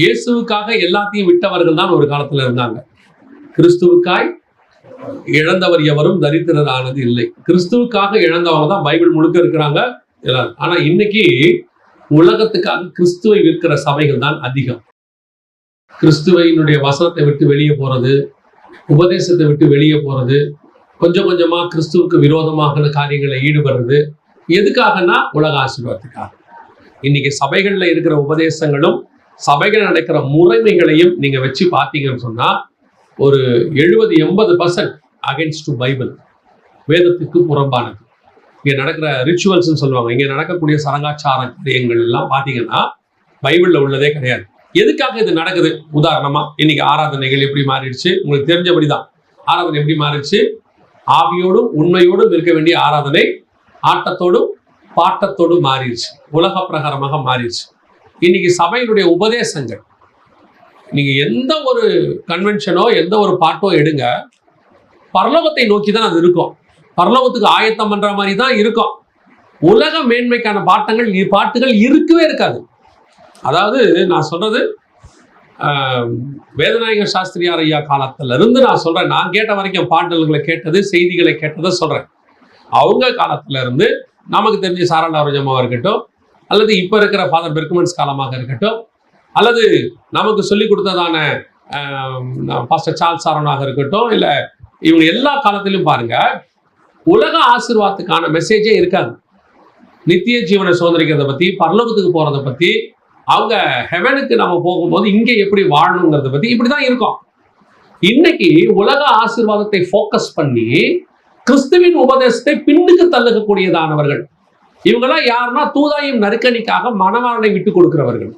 இயேசுவுக்காக எல்லாத்தையும் விட்டவர்கள் தான் ஒரு காலத்துல இருந்தாங்க. கிறிஸ்துவுக்காய் இழந்தவர் எவரும் தரித்திரர் ஆனது இல்லை. கிறிஸ்துவுக்காக இழந்தவங்க தான் பைபிள் முழுக்க இருக்கிறாங்க எல்லாரும். ஆனா இன்னைக்கு உலகத்துக்காக கிறிஸ்துவை விற்கிற சபைகள் தான் அதிகம். கிறிஸ்துவையினுடைய வசனத்தை விட்டு வெளியே போறது உபதேசத்தை விட்டு வெளியே போறது கொஞ்சம் கொஞ்சமா கிறிஸ்துவுக்கு விரோதமாக காரியங்களை ஈடுபடுறது எதுக்காகனா உலக ஆசீர்வாதத்துக்காக. இன்னைக்கு சபைகள்ல இருக்கிற உபதேசங்களும் சபைகள் நடக்கிற முறைமைகளையும் நீங்க வச்சு பார்த்தீங்கன்னு சொன்னா ஒரு எழுபது எண்பது பர்சன்ட் அகைன்ஸ்ட் பைபிள் வேதத்துக்கு புறம்பானது. இங்கே நடக்கிற ரிச்சுவல்ஸ்னு சொல்லுவாங்க. இங்கே நடக்கக்கூடிய சரங்காச்சார காரியங்கள் எல்லாம் பார்த்தீங்கன்னா பைபிளில் உள்ளதே கிடையாது. எதுக்காக இது நடக்குது? உதாரணமா இன்னைக்கு ஆராதனைகள் எப்படி மாறிடுச்சு? உங்களுக்கு தெரிஞ்சபடி தான் ஆராதனை எப்படி மாறிடுச்சு? ஆவியோடும் உண்மையோடும் இருக்க வேண்டிய ஆராதனை ஆட்டத்தோடும் பாட்டத்தோடும் மாறிடுச்சு. உலக பிரகாரமாக மாறிடுச்சு. இன்னைக்கு சபையினுடைய உபதேசங்கள். நீங்க எந்த ஒரு கன்வென்ஷனோ எந்த ஒரு பாட்டோ எடுங்க பரலோகத்தை நோக்கி தான் அது இருக்கும். பரலோகத்துக்கு ஆயத்தம் பண்ற மாதிரி தான் இருக்கும். உலக மேன்மைக்கான பாட்டங்கள் பாட்டுகள் இருக்கவே இருக்காது. அதாவது நான் சொல்றது வேதநாயகர் சாஸ்திரியார் ஐயா காலத்துல இருந்து நான் சொல்றேன். நான் கேட்ட வரைக்கும் பாடல்களை கேட்டது செய்திகளை கேட்டதை சொல்றேன். அவங்க காலத்துல இருந்து நமக்கு தெரிஞ்ச சாரலாரோஜமாக இருக்கட்டும் அல்லது இப்ப இருக்கிற ஃபாதர் பெர்குமன்ஸ் காலமாக இருக்கட்டும் அல்லது நமக்கு சொல்லி கொடுத்ததான பாஸ்டர் சார்ல்ஸ் சாரனாக இருக்கட்டும் இல்ல இவங்க எல்லா காலத்திலும் பாருங்க உலக ஆசிர்வாதத்துக்கான மெசேஜே இருக்காது. நித்திய ஜீவனை சுதந்திரிக்கிறத பத்தி பரலோகத்துக்கு போறதை பத்தி அவங்க ஹெவனுக்கு நம்ம போகும்போது இங்க எப்படி வாழணுங்கிறத பத்தி இப்படிதான் இருக்கும். இன்னைக்கு உலக ஆசிர்வாதத்தை ஃபோக்கஸ் பண்ணி கிறிஸ்துவின் உபதேசத்தை பின்னுக்கு தள்ளுகக்கூடியதானவர்கள் இவங்கெல்லாம் யாருன்னா தூதாயும் நறுக்கணிக்காக மணவாளனை விட்டு கொடுக்கிறவர்கள்.